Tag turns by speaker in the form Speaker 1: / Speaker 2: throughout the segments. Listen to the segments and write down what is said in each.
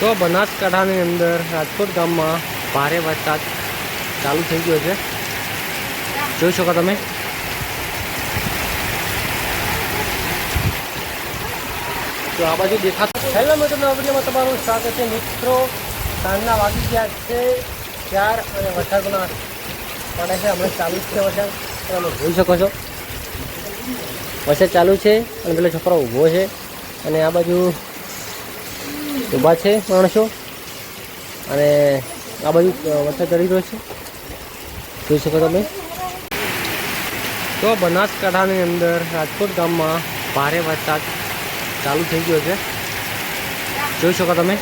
Speaker 1: તો બનાસકાંઠાની અંદર રાજકોટ ગામમાં ભારે વરસાદ ચાલુ થઈ ગયો છે. જોઈ શકો તમે. તો આ બાજુ દેખાતું. હેલો મિત્રોના વિડીયોમાં તમારું સ્વાગત છે. મિત્રો, સાંજના વાગી ગયા છે ચાર અને વરસાદના પડે છે. હમણાં ચાલુ છે વરસાદ. તમે જોઈ શકો છો. વરસાદ ચાલુ છે અને પેલો છોકરો ઊભો છે. અને આ બાજુ ઊભા છે માણસો. અને આ બાજુ વરસાદ ચડી રહ્યો છે. જોઈ શકો તમે. તો બનાસકાંઠાની અંદર રાજકોટ ગામમાં ભારે વરસાદ ચાલુ થઈ ગયો છે. જોઈ શકો તમે.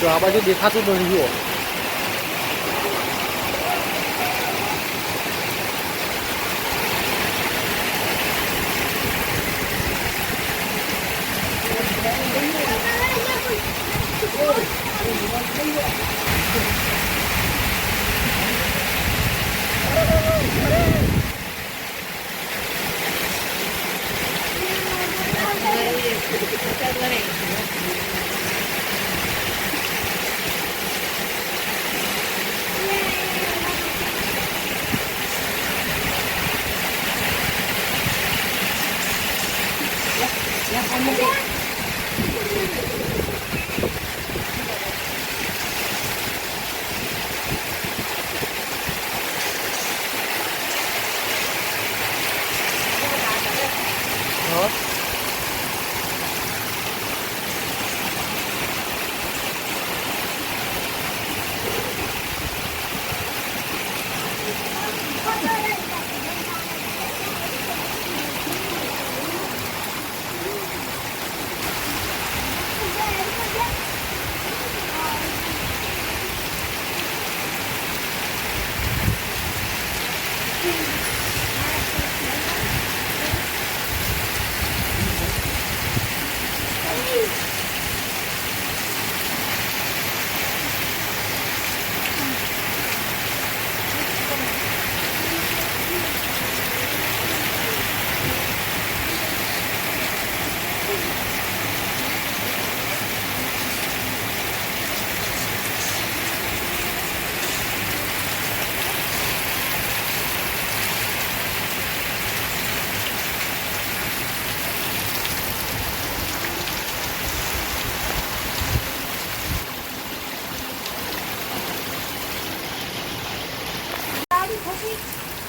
Speaker 1: તો આ બાજુ દેખાતું નથી જુઓ હા Thank you.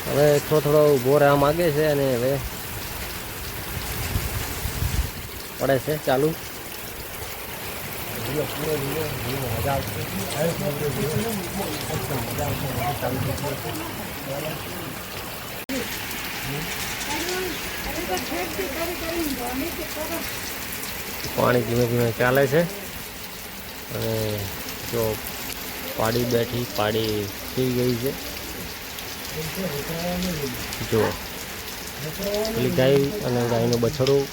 Speaker 1: હવે થોડો થોડો ઊભો રહેવા માગે છે અને હવે પડે છે ચાલુ. પાણી ધીમે ધીમે ચાલે છે. અને જો પાડી બેઠી, પાડી થઈ ગઈ છે. જો, પેલી ગાય અને ગાયનું બછડું.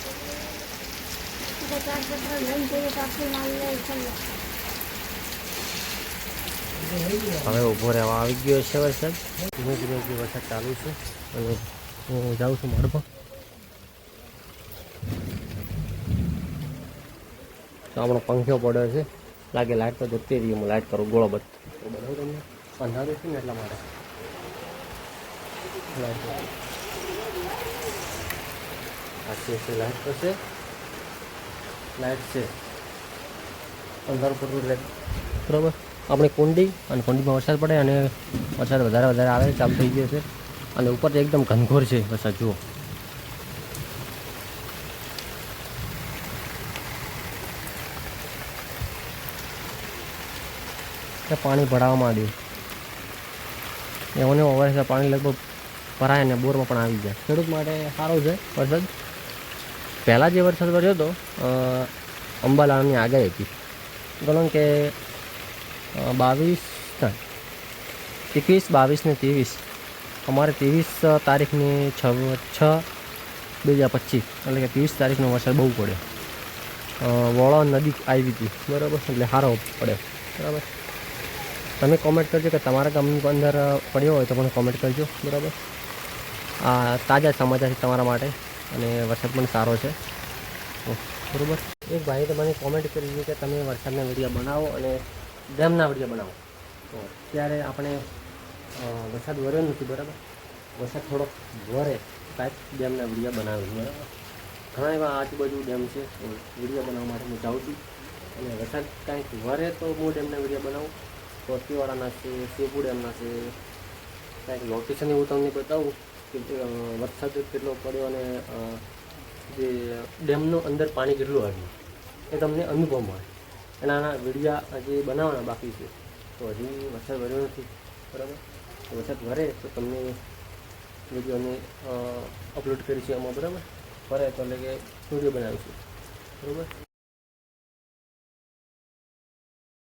Speaker 1: હવે ઊભો રહેવા આવી ગયો છે વરસાદ. ધીમે ધીમે જે વરસાદ ચાલુ છે. અને હું જાઉં છું માળમાં તો આપણો પંખો પડ્યો છે. લાગે લાઇટ તો જતી રહી, હું લાઇટ કરું, ગોળો બધું બરાબર તમને અંધારું છે ને એટલા માટે. લાઇટ આખી છે લાઈટ તો છે લાઇટ છે અંધારું પડતું એટલે બરાબર. આપણી કુંડી અને કુંડીમાં વરસાદ પડે અને વરસાદ વધારે વધારે આવે, ચાલુ થઈ ગયો છે. અને ઉપર એકદમ ઘનઘોર છે વરસાદ, જુઓ. પાણી ભરાવા માંડ્યું. એમને ઓવર પાણી લગભગ ભરાય અને બોરમાં પણ આવી જાય. ખેડૂત માટે સારો છે વરસાદ. પહેલાં જે વરસાદ પડ્યો હતો અંબાલાલની આગાહી હતી. ગણો કે બાવીસ એકવીસ બાવીસ ને ત્રેવીસ. અમારે ત્રેવીસ તારીખની છ છ બે હજાર પચીસ. એટલે કે ત્રેવીસ તારીખનો વરસાદ બહુ પડ્યો. વોળો નદી આવી હતી. બરાબર? એટલે સારો પડ્યો. બરાબર. તમે કોમેન્ટ કરજો કે તમારા ગામની અંદર પડ્યો હોય તો પણ કોમેન્ટ કરજો. બરાબર? આ તાજા સમાચાર છે તમારા માટે અને વરસાદ પણ સારો છે. બરાબર. એક ભાઈએ મને કોમેન્ટ કરી છે કે તમે વરસાદના વીડિયો બનાવો અને ડેમના વીડિયો બનાવો. તો અત્યારે આપણે વરસાદ વર્યો નથી, બરાબર? વરસાદ થોડોક વરે, કાંઈક ડેમના વીડિયો બનાવ્યું બરાબર? ઘણા એવા આજુબાજુ ડેમ છે, તો વીડિયો બનાવવા માટે હું જાઉં છું. અને વરસાદ કાંઈક વરે તો હું ડેમના વીડિયો બનાવું. તો અતિવાડાના છે, શેપુ ડેમના છે, કાંઈક લોકેશન એવું તમને બતાવું. કે વરસાદ કેટલો પડ્યો અને જે ડેમનું અંદર પાણી કેટલું આવ્યું, એ તમને અનુભવ મળે. અને આના વિડીયા જે બનાવવાના બાકી છે. તો હજી વરસાદ વર્યો નથી, બરાબર? વરસાદ વરે તો તમને વિડીયોને અપલોડ કરીશું એમાં બરાબર? વરે તો એટલે કે વીડિયો બનાવીશું, બરાબર?